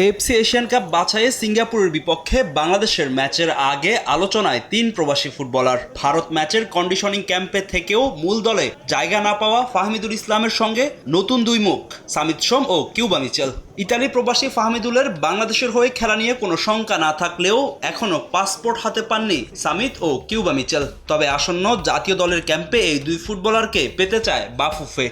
AFC Asian cup বাছাইয়ে সিঙ্গাপুরের বিপক্ষে বাংলাদেশের ম্যাচের আগে আলোচনায় তিন প্রবাসী ফুটবলার। ভারত ম্যাচের কন্ডিশনিং ক্যাম্পে থেকেও মূল দলে জায়গা না পাওয়া ফাহমিদুল ইসলামের সঙ্গে নতুন দুই মুখ, সামিত সোম ও কিউবা মিচেল। ইতালি প্রবাসী ফাহমিদুলের বাংলাদেশের হয়ে খেলা নিয়ে কোনো শঙ্কা না থাকলেও এখনও পাসপোর্ট হাতে পাননি সামিত ও কিউবা মিচেল। তবে আসন্ন জাতীয় দলের ক্যাম্পে এই দুই ফুটবলারকে পেতে চায় বাফুফে।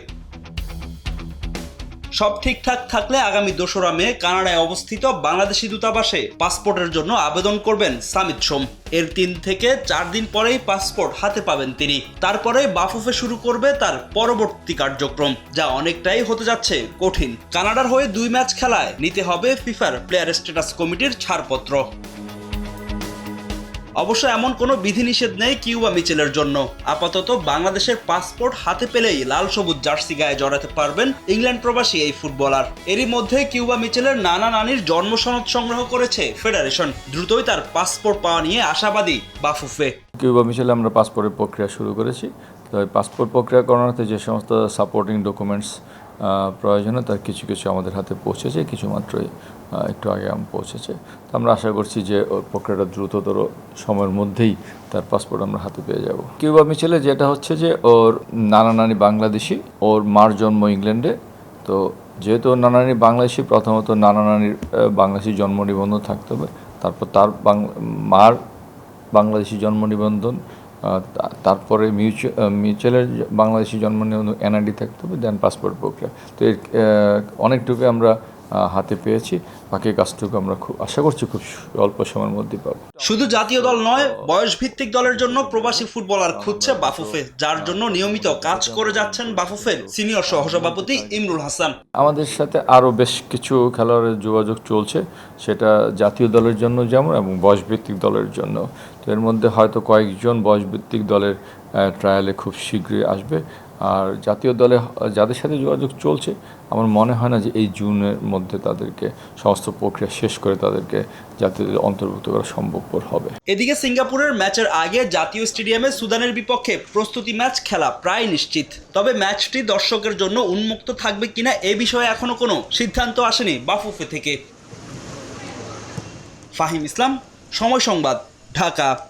সব ঠিকঠাক থাকলে আগামী দোসরা মে কানাডায় অবস্থিত বাংলাদেশি দূতাবাসে পাসপোর্টের জন্য আবেদন করবেন সামিত সোম। এর তিন থেকে চার দিন পরেই পাসপোর্ট হাতে পাবেন তিনি। তারপরে বাফুফে শুরু করবে তার পরবর্তী কার্যক্রম, যা অনেকটাই হতে যাচ্ছে কঠিন। কানাডার হয়ে দুই ম্যাচ খেলায় নিতে হবে ফিফার প্লেয়ার স্ট্যাটাস কমিটির ছাড়পত্র। অবশ্য এমন কোনো বিধিনিষেধ নেই কিউবা মিচেলের জন্য। আপাতত বাংলাদেশের পাসপোর্ট হাতে পেলেই লাল সবুজ জার্সি গায়ে জড়াতে পারবেন ইংল্যান্ড প্রবাসী এই ফুটবলার। এরই মধ্যে কিউবা মিচেলের নানা নানির জন্ম সনদ সংগ্রহ করেছে ফেডারেশন। দ্রুতই তার পাসপোর্ট পাওয়া নিয়ে আশাবাদী বাফুফে। কিউবা মিশেলে আমরা পাসপোর্টের প্রক্রিয়া শুরু করেছি। তো পাসপোর্ট প্রক্রিয়া করানোতে যে সমস্ত সাপোর্টিং ডকুমেন্টস প্রয়োজনীয় তার কিছু কিছু আমাদের হাতে পৌঁছেছে কিছু মাত্রই আহ, একটু আগে আম পৌঁছেছে। তো আমরা আশা করছি যে ওর প্রক্রিয়াটা দ্রুততর সময়ের মধ্যেই তার পাসপোর্ট আমরা হাতে পেয়ে যাব। কিউবা মিশেলে যেটা হচ্ছে যে ওর নানা নানি বাংলাদেশি ওর মার জন্ম ইংল্যান্ডে। তো যেহেতু ওর নানা নানি বাংলাদেশি প্রথমত নানা নানির বাংলাদেশি জন্ম নিবন্ধন থাকতে হবে। তারপর তার মার বাংলাদেশি জন্ম নিবন্ধন তারপরে মিউচুয়াল মিউচুয়ালের বাংলাদেশি জন্ম নিয়ে এনআইডি থাকতে হবে, দেন পাসপোর্ট প্রক্রিয়া। তো এর অনেকটুকু আমরা হাতে পেয়েছি। বাকি কাজটুকু আমরা খুব আশা করছি খুব অল্প সময়ের মধ্যে পাবো। শুধু জাতীয় দল নয় বয়স ভিত্তিক দলের জন্য প্রবাসী ফুটবলার খুঁজছে বাফুফে যার জন্য নিয়মিত কাজ করে যাচ্ছেন বাফুফের সিনিয়র সহসভাপতি ইমরুল হাসান। আমাদের সাথে আরও বেশ কিছু খেলোয়াড়ের যোগাযোগ চলছে সেটা জাতীয় দলের জন্য যেমন এবং বয়সভিত্তিক দলের জন্য। তো এর মধ্যে হয়তো কয়েকজন বয়সভিত্তিক দলের ট্রায়ালে খুব শীঘ্রই আসবে। আর জাতীয় দলে, যাদের সাথে যোগাযোগ চলছে, আমার মনে হয় না যে এই জুনের মধ্যে তাদেরকে সমস্ত প্রক্রিয়া শেষ করে তাদেরকে জাতীয় অন্তর্ভুক্ত করা সম্ভবপর হবে। এদিকে সিঙ্গাপুরের ম্যাচের আগে জাতীয় স্টেডিয়ামে সুদানের বিপক্ষে প্রস্তুতি ম্যাচ খেলা প্রায় নিশ্চিত। তবে ম্যাচটি দর্শকের জন্য উন্মুক্ত থাকবে কিনা এ বিষয়ে এখনও কোনো সিদ্ধান্ত আসেনি বাফুফে থেকে। ফাহিম ইসলাম, সময় সংবাদ, ঢাকা।